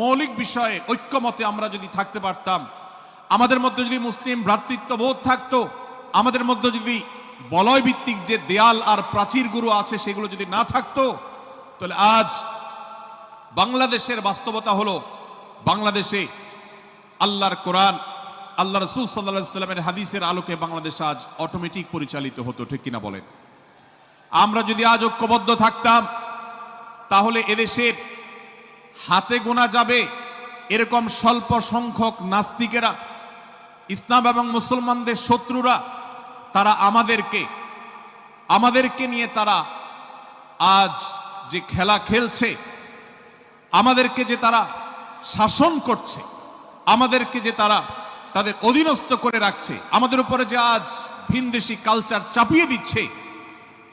মৌলিক বিষয়ে ঐক্যমতে আমরা যদি থাকতে পারতাম, আমাদের মধ্যে যদি মুসলিম ভ্রাতৃত্ব বোধ থাকতো, আমাদের মধ্যে যদি বলয় ভিত্তিক যে দেয়াল আর প্রাচীরগুলো আছে সেগুলো যদি না থাকতো, তাহলে আজ বাংলাদেশের বাস্তবতা হলো বাংলাদেশে আল্লাহর কোরআন, আল্লাহ রসুল সাল্লাহ সাল্লামের হাদিসের আলোকে বাংলাদেশ আজ অটোমেটিক পরিচালিত হতো, ঠিক কিনা বলেন? আমরা যদি আজ ঐক্যবদ্ধ থাকতাম, তাহলে এদেশের হাতে গোনা যাবে। এরকম স্বল্প সংখ্যক নাস্তিকেরা, ইসলাম এবং মুসলমানদের শত্রুরা, তারা আমাদেরকে আমাদেরকে নিয়ে তারা আজ যে খেলা খেলছে, আমাদেরকে যে তারা শাসন করছে, আমাদেরকে যে তারা তাদের অধীনস্থ করে রাখছে, আমাদের উপরে যে আজ ভিনদেশি কালচার চাপিয়ে দিচ্ছে,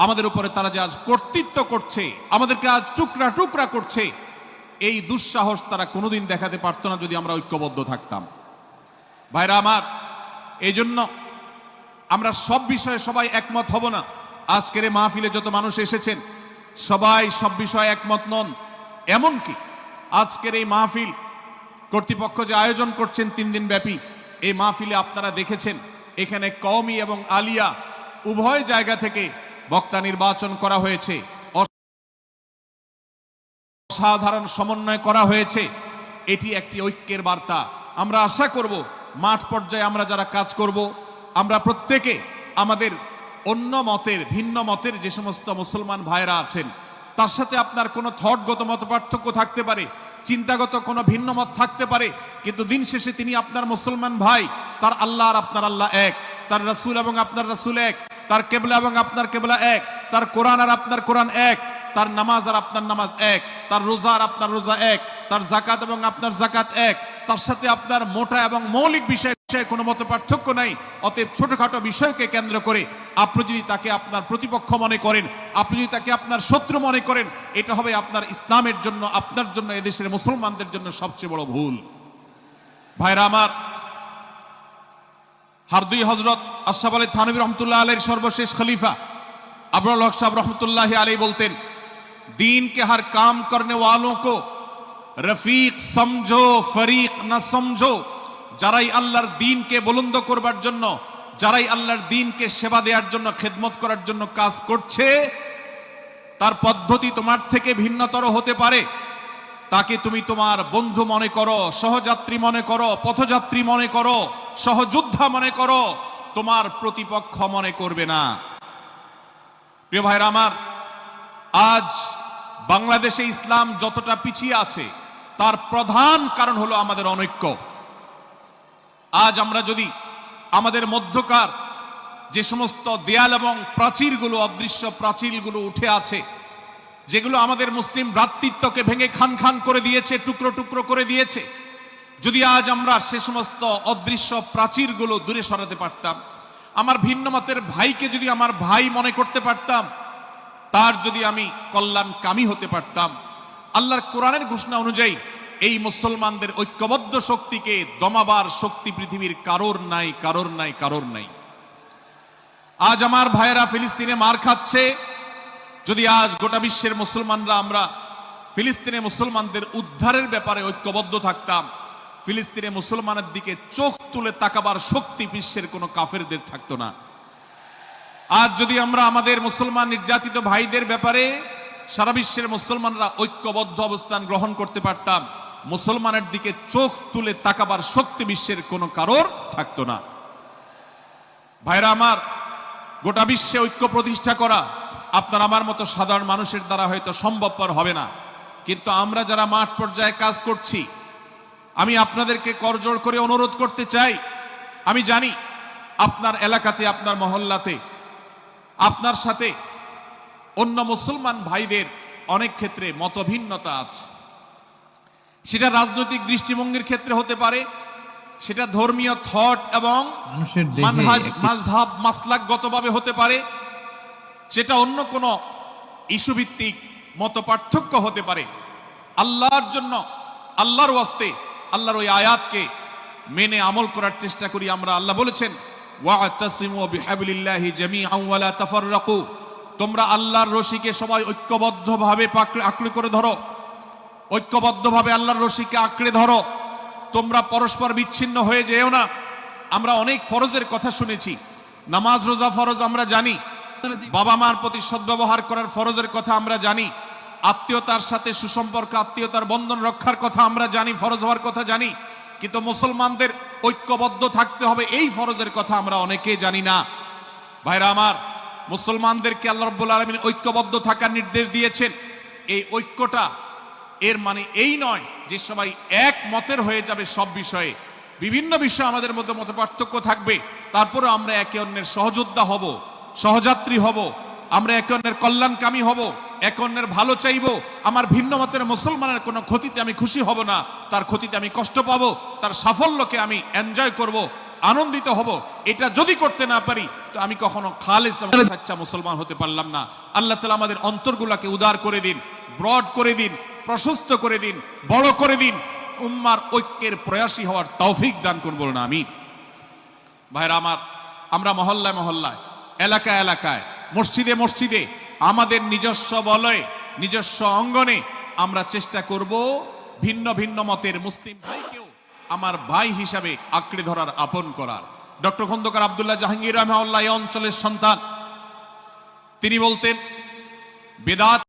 আমাদের উপরে তারা যে আজ কর্তৃত্ব করছে, আমাদেরকে আজ টুকরা টুকরা করছে এই দুঃসাহস তারা কোনোদিন দেখাতে পারতো না যদি আমরা ঐক্যবদ্ধ থাকতাম। ভাইরা আমার এই জন্য আমরা সব বিষয়ে সবাই একমত হব না। আজকের মাহফিলে যত মানুষ এসেছেন, সবাই সব বিষয়ে একমত নন। এমনকি আজকের এই মাহফিল কর্তৃপক্ষ যে আয়োজন করছেন তিন দিন ব্যাপী, এই মাহফিলে আপনারা দেখেছেন, এখানে কওমি এবং আলিয়া উভয় জায়গা থেকে বক্তা নির্বাচন করা হয়েছে। অসাধারণ সমন্বয় করা হয়েছে। এটি একটি ঐক্যের বার্তা। আমরা আশা করব, মাঠ পর্যায়ে আমরা যারা কাজ করব, আমরা প্রত্যেকে আমাদের অন্য মতের, ভিন্ন মতের যে সমস্ত মুসলমান ভাইরা আছেন, তার সাথে আপনার কোনো থটগত মত পার্থক্য থাকতে পারে, চিন্তাগত কোনো ভিন্ন মত থাকতে পারে, কিন্তু দিন শেষে তিনি আপনার মুসলমান ভাই, তার আল্লাহ আর আপনার আল্লাহ এক, তার রাসূল এবং আপনার রাসূল এক, তার কেবলা এবং আপনার কেবলা এক, তার কোরআন আর আপনার কোরআন এক, তার নামাজ আর আপনার নামাজ এক। তার রোজা আপনার রোজা এক, তার জাকাত এবং আপনার জাকাত এক। তার সাথে আপনার মোটা এবং মৌলিক বিষয় কোনো মতো পার্থক্য নাই, অতএব ছোটখাটো বিষয়কে কেন্দ্র করে আপনি যদি তাকে আপনার প্রতিপক্ষ মনে করেন, আপনি যদি তাকে আপনার শত্রু মনে করেন, এটা হবে আপনার ইসলামের জন্য, আপনার জন্য এদেশের মুসলমানদের জন্য সবচেয়ে বড় ভুল। ভাইরা আমার হারদুই হজরত আশরাফ আলী থানবী রহমতুল্লাহ আলের সর্বশেষ খলিফা আবরুল হক সাহেব রহমতুল্লাহ আলী বলতেন दीन के हर काम करने वालों को রফিক সমঝো ফরিক না সমঝো যারাই আল্লাহর দিনকে বুলন্দ করবার জন্য যারাই আল্লাহর দিনকে সেবা দেওয়ার জন্য খেদমত করার জন্য কাজ করছে তার পদ্ধতি তোমার থেকে ভিন্নতর হতে পারে তাকে তুমি তোমার বন্ধু মনে করো সহযাত্রী মনে করো পথযাত্রী মনে করো সহযোদ্ধা মনে করো তোমার প্রতিপক্ষ মনে করবে না প্রিয় ভাইরা আমার আজ বাংলাদেশে ইসলাম যতটা পিছিয়ে আছে, তার প্রধান কারণ হলো আমাদের অনৈক্য। আজ আমরা যদি আমাদের মধ্যকার যে সমস্ত দেয়াল এবং প্রাচীরগুলো, অদৃশ্য প্রাচীরগুলো উঠে আছে, যেগুলো আমাদের মুসলিম ভ্রাতৃত্বকে ভেঙে খান খান করে দিয়েছে, টুকরো টুকরো করে দিয়েছে, যদি আজ আমরা সে সমস্ত অদৃশ্য প্রাচীরগুলো দূরে সরাতে পারতাম, আমার ভিন্ন মতের ভাইকে যদি আমার ভাই মনে করতে পারতাম তার যদি আমি কল্যাণ কামি হতে পারতাম, আল্লাহর কোরআনের ঘোষণা অনুযায়ী এই মুসলমানদের ঐক্যবদ্ধ শক্তিকে দমাবার শক্তি পৃথিবীর কারোর নাই কারোর নাই কারোর নাই। আজ আমার ভাইয়েরা ফিলিস্তিনে মার খাচ্ছে। যদি আজ গোটা বিশ্বের মুসলমানরা আমরা ফিলিস্তিনে মুসলমানদের উদ্ধারের ব্যাপারে ঐক্যবদ্ধ থাকতাম, ফিলিস্তিনে মুসলমানের দিকে চোখ তুলে তাকাবার শক্তি বিশ্বের কোনো কাফেরদের থাকতো না। আজ যদি আমরা আমাদের মুসলমান নির্যাতিত ভাইদের ব্যাপারে সারা বিশ্বের মুসলমানরা ঐক্যবদ্ধ অবস্থান গ্রহণ করতে পারতাম, মুসলমানের দিকে চোখ তুলে তাকাবার শক্তি বিশ্বের কোনো কারোর থাকতো না। ভাইরা আমার, গোটা বিশ্বে ঐক্য প্রতিষ্ঠা করা আপনার আমার মতো সাধারণ মানুষের দ্বারা হয়তো সম্ভবপর হবে না। কিন্তু আমরা যারা মাঠ পর্যায়ে কাজ করছি, আমি আপনাদেরকে করজোড় করে অনুরোধ করতে চাই। আমি জানি আপনার এলাকাতে, আপনার মহল্লাতে আপনার সাথে অন্য মুসলমান ভাইদের অনেক ক্ষেত্রে মতভিন্নতা আছে। সেটা রাজনৈতিক দৃষ্টিভঙ্গির ক্ষেত্রে হতে পারে সেটা ধর্মীয় থট এবং মানহাজ মাযহাব মাসলাকগতভাবে হতে পারে সেটা অন্য কোনো ইস্যু ভিত্তিক মত পার্থক্য হতে পারে। আল্লাহর জন্য আল্লাহর ওয়াস্তে আল্লাহর ওই আয়াতকে মেনে আমল করার চেষ্টা করি আমরা। আল্লাহ বলেছেন তোমরা আল্লাহর রশিকে সবাই ঐক্যবদ্ধভাবে আঁকড়ে করে ধরো। ঐক্যবদ্ধভাবে আল্লাহর রশিকে আঁকড়ে ধরো। তোমরা পরস্পর বিচ্ছিন্ন হয়ে যেও না। আমরা অনেক ফরজের কথা শুনেছি। নামাজ, রোজা ফরজ আমরা জানি। বাবা মার প্রতি সদ্ব্যবহার করার ফরজের কথা আমরা জানি। আত্মীয়তার সাথে সুসম্পর্ক, আত্মীয়তার বন্ধন রক্ষার কথা আমরা জানি, ফরজ হওয়ার কথা জানি। কিন্তু মুসলমানদের ঐক্যবদ্ধ থাকতে হবে, এই ফরজের কথা আমরা অনেকেই জানি না। ভাইরা আমার, মুসলমানদেরকে আল্লাহ রব্বুল আলমিন ঐক্যবদ্ধ থাকার নির্দেশ দিয়েছেন। এই ঐক্যটা এর মানে এই নয় যে সবাই এক মতের হয়ে যাবে সব বিষয়ে। বিভিন্ন বিষয়ে আমাদের মধ্যে মত পার্থক্য থাকবে। তারপরে আমরা একে অন্যের সহযোদ্ধা হব, সহযাত্রী হব, আমরা একে অন্যের কল্যাণকামী হব। একে অন্যের ভালো চাইব, আমার ভিন্ন মতের মুসলমানের কোনো ক্ষতিতে আমি খুশি হব না, তার ক্ষতিতে আমি কষ্ট পাব, তার সাফল্যকে আমি এনজয় করব, আনন্দিত হব, এটা যদি করতে না পারি, তো আমি কখনো এবং সাচ্চা মুসলমান হতে পারলাম না। আল্লাহ তালা আমাদের অন্তরগুলাকে উদার করে দিন ব্রড করে দিন, প্রশস্ত করে দিন, বড় করে দিন, উম্মার ঐক্যের প্রয়াসী হওয়ার তৌফিক দান করব না আমি ভাইরা আমার, আমরা মহল্লায় মহল্লায়, এলাকায় এলাকায়, মসজিদে মসজিদে আমাদের নিজস্ব বলয়ে, নিজস্ব অঙ্গনে আমরা চেষ্টা করব ভিন্ন ভিন্ন মতের মুসলিম ভাইকেও আমার ভাই হিসাবে আঁকড়ে ধরার, আপন করার। ডক্টর খন্দকার আবদুল্লাহ জাহাঙ্গীর রহমাউল্লাহ অঞ্চলের সন্তান। তিনি বলতেন, বেদাত